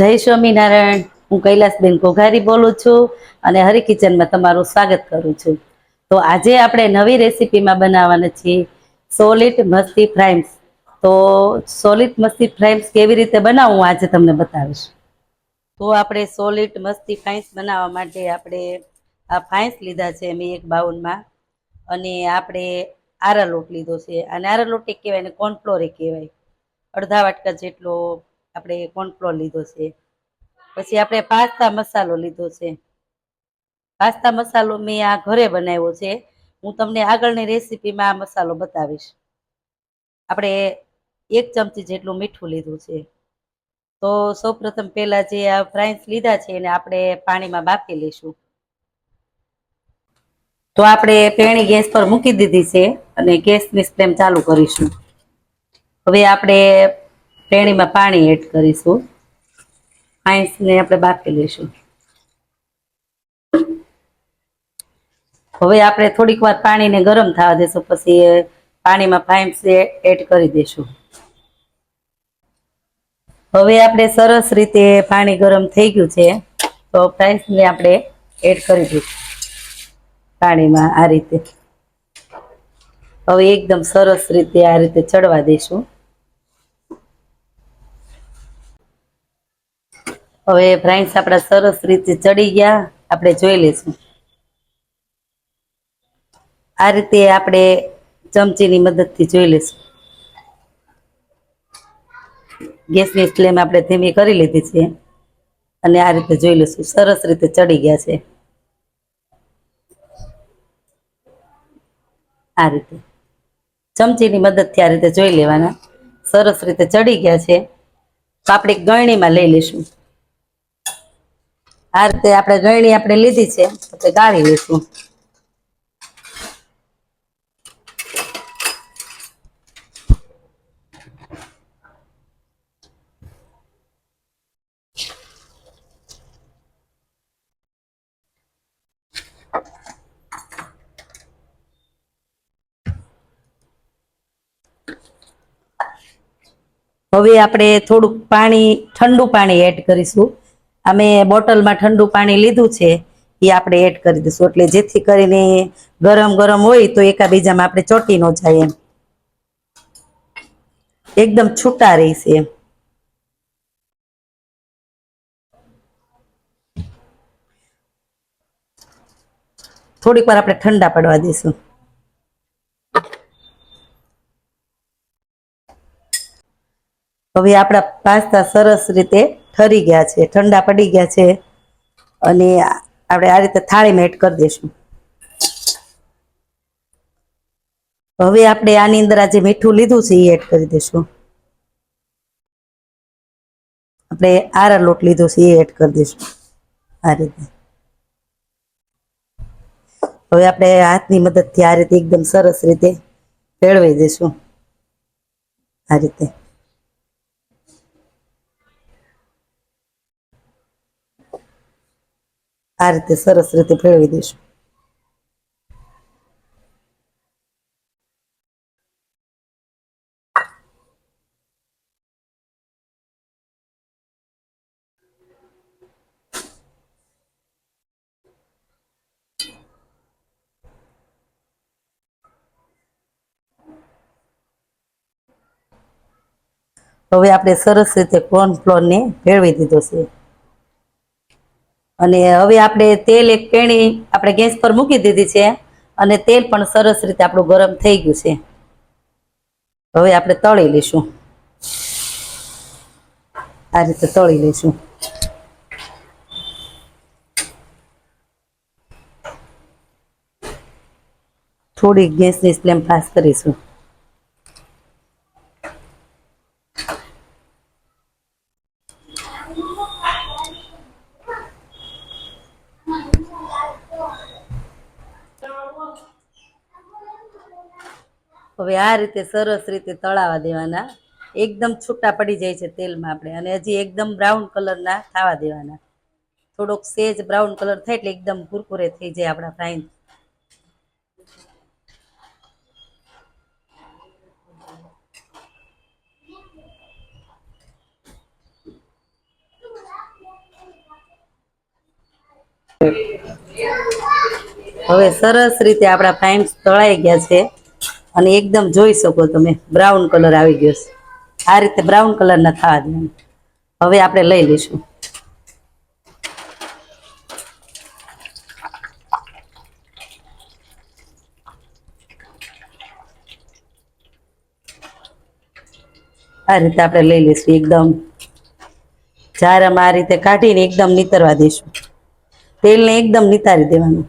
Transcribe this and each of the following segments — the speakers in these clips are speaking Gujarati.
જય સ્વામિનારાયણ. હું કૈલાસબેન ઘોઘારી બોલું છું અને હરી કિચનમાં તમારું સ્વાગત કરું છું. તો આજે આપણે નવી રેસીપીમાં બનાવવાના છીએ સોલિડ મસ્તી ફ્રાઈમ્સ. તો સોલિડ મસ્તી ફ્રાઈમ્સ કેવી રીતે બનાવવું આજે તમને બતાવીશ. તો આપણે સોલિડ મસ્તી ફ્રાઈમ્સ બનાવવા માટે આપણે આ ફાઈન્સ લીધા છે મેં એક બાઉલમાં. અને આપણે આરા લોટ લીધો છે. અને આરા લોટ એક કહેવાય ને કોર્નફ્લોર એ કહેવાય. અડધા વાટકા જેટલો આપણે કોર્નફ્લોર લીધો છે. પછી આપણે પાસ્તા મસાલો લીધો છે. પાસ્તા મસાલો મેં આ ઘરે બનાવ્યો છે. હું તમને આગળની રેસીપીમાં આ મસાલો બતાવીશ. આપણે એક ચમચી જેટલું મીઠું લીધું છે. તો સૌપ્રથમ પહેલાં જે આ ફ્રાઈન્સ લીધા છે એને આપણે પાણીમાં બાફી લઈશું. તો આપણે પેણી ગેસ પર મૂકી દીધી છે અને ગેસની ફ્લેમ ચાલુ કરીશું. હવે આપણે પેણીમાં પાણી એડ કરીશું. આઈસને આપણે બાફી લઈશું. હવે આપણે થોડીક વાર પાણીને ગરમ થવા દેશું, પછી પાણીમાં ફાઈન્સ એડ કરી દઈશું હવે આપણે સરસ રીતે પાણી ગરમ થઈ ગયું છે, તો ફ્રાઈસને આપણે એડ કરી દઈશું. પાણીમાં આ રીતે. હવે એકદમ સરસ રીતે આ રીતે ચડવા દઈશું હવે ફ્રાઈન્સ આપણા સરસ રીતે ચડી ગયા. આપણે જોઈ લઈશું. આ રીતે આપણે ચમચીની મદદથી જોઈ લઈશું. ગેસની ફ્લેમ આપણે ધીમી કરી લીધી છે. અને આ રીતે જોઈ લઈશું. સરસ રીતે ચડી ગયા છે. આ રીતે. ચમચીની મદદથી આ રીતે જોઈ લેવાના. સરસ રીતે ચડી ગયા છે. તો આપણે ગળણીમાં લઈ લઈશું. આ રીતે આપણે ગળણી આપણે લીધી છે આપણે ગાળી લઈશું. હવે આપણે થોડુંક પાણી, ઠંડુ પાણી એડ કરીશું. અમે બોટલમાં ઠંડુ પાણી લીધું છે, એ આપણે એડ કરી દઈશું. એટલે જેથી કરીને ગરમ ગરમ હોય તો એકાબીજામાં આપણે ચોટી ન જાય એમ. એકદમ છૂટા રહેશે થોડીક વાર આપણે ઠંડા પડવા દઈશું. હવે આપણા પાસ્તા સરસ રીતે ઠરી ગયા છે, ઠંડા પડી ગયા છે અને આપણે આ રીતે થાળીમાં એડ કરી દઈશું હવે આપણે આની અંદર આ જે મીઠું લીધું છે, એ એડ કરી દઈશું આપણે આરા લોટ લીધો છે, એ એડ કરી દઈશું આ રીતે. હવે આપણે હાથની મદદથી આ રીતે એકદમ સરસ રીતે ભેળવી દઈશું આ રીતે. આ રીતે સરસ રીતે ભેળવી દઈશું. હવે આપણે સરસ રીતે કોર્નફ્લોરને ભેળવી દીધો છે. અને હવે આપણે તેલ એક પેણી આપણે ગેસ પર મૂકી દીધી છે અને તેલ પણ સરસ રીતે આપણું ગરમ થઈ ગયું છે. હવે આપણે તળી લઈશું. આ રીતે તળી લઈશું. થોડી ગેસની ફ્લેમ ફાસ્ટ કરીશું. હવે આ રીતે સરસ રીતે તળાવા દેવાના. એકદમ છૂટા પડી જાય છે તેલમાં આપણે. અને હજી એકદમ બ્રાઉન કલરના થવા દેવાના. થોડોક સેજ બ્રાઉન કલર થાય એટલે એકદમ કુરકુરે થઈ જાય આપણા ફ્રાઈન હવે સરસ રીતે આપણા ફ્રાઈમ્સ તળાઈ ગયા છે. અને એકદમ જોઈ શકો તમે બ્રાઉન કલર આવી ગયો છે. આ રીતે બ્રાઉન કલરના થવા દેવાના હવે આપણે લઈ લઈશું. આ રીતે આપણે લઈ લઈશું એકદમ. જારામાં આ રીતે કાઢીને એકદમ નીતરવા દઈશું. તેલને એકદમ નિતારી દેવાનું.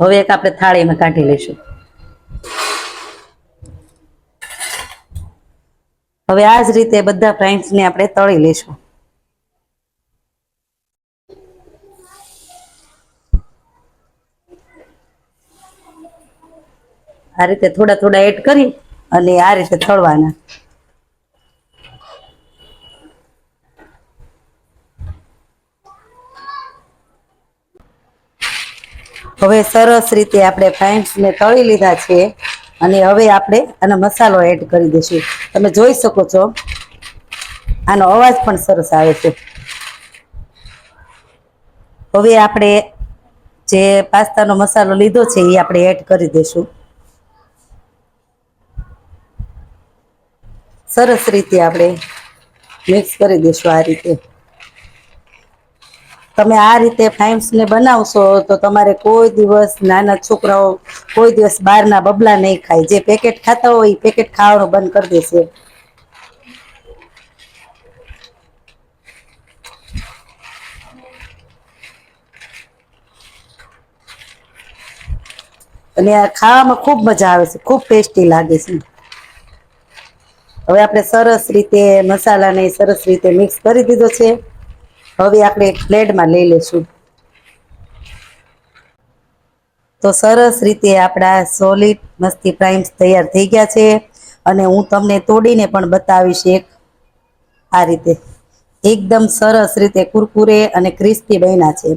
હવે એક આપણે થાળીમાં કાઢી લઈશું. હવે આ જ રીતે બધા ફ્રાઈન્સને આપણે તળી લઈશું. આ રીતે થોડા થોડા એડ કરી અને આ રીતે તળવાના. હવે સરસ રીતે આપણે ફ્રાઈન્સને તળી લીધા છે અને હવે આપણે આનો મસાલો એડ કરી દઈશું. તમે જોઈ શકો છો, આનો અવાજ પણ સરસ આવે છે. હવે આપણે જે પાસ્તાનો મસાલો લીધો છે એ આપણે એડ કરી દઈશું. સરસ રીતે આપણે મિક્સ કરી દઈશું આ રીતે. તમે આ રીતે ફાઇમ્સને બનાવશો તો તમારે કોઈ દિવસ નાના છોકરાઓ કોઈ દિવસ બહારના બબલા નહીં ખાય. જે પેકેટ ખાતા હોય એ પેકેટ ખાવાનું બંધ કરી દેશે. અને આ ખાવામાં ખૂબ મજા આવે છે, ખૂબ ટેસ્ટી લાગે છે. હવે આપણે સરસ રીતે મસાલાને સરસ રીતે મિક્સ કરી દીધો છે. હવે આપણે એક પ્લેટમાં લઈ લઈશું. તો સરસ રીતે આપણા સોલિડ મસ્તી પ્રાઇમ્સ તૈયાર થઈ ગયા છે અને હું તમને તોડીને પણ બતાવીશ એક આ રીતે. એકદમ સરસ રીતે કુરકુરે અને ક્રિસ્પી બન્યા છે.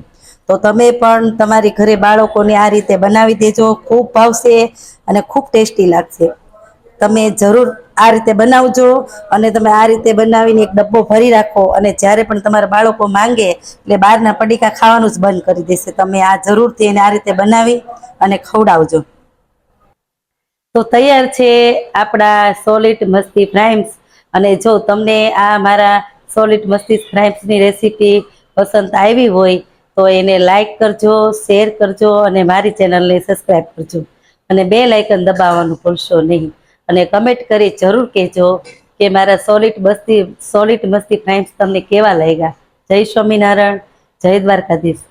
તો તમે પણ તમારી ઘરે બાળકોને આ રીતે બનાવી દેજો. ખૂબ ભાવશે અને ખૂબ ટેસ્ટી લાગશે. તમે જરૂર આ રીતે બનાવજો અને તમે આ રીતે બનાવીને એક ડબ્બો ભરી રાખો અને જ્યારે પણ તમારા બાળકો માંગે એટલે બહારના પડીકા ખાવાનું જ બંધ કરી દેશે. તમે આ જરૂરથી એને આ રીતે બનાવી અને ખવડાવજો. તો તૈયાર છે આપણા સોલિડ મસ્તી ફ્રાઇમ્સ અને જો તમને આ મારા સોલિડ મસ્તી ફ્રાઇમ્સની રેસીપી પસંદ આવી હોય તો એને લાઈક કરજો, શેર કરજો અને મારી ચેનલને સબસ્ક્રાઈબ કરજો. અને બે લાઇકન દબાવવાનું ભૂલશો નહીં. અને કમેન્ટ કરી જરૂર કહેજો કે મારા સોલિડ મસ્તી સોલિડ મસ્તી ફ્રેન્ડ્સ તમને કેવા લાગ્યા? જય સ્વામિનારાયણ, જય દ્વારકાધીશ.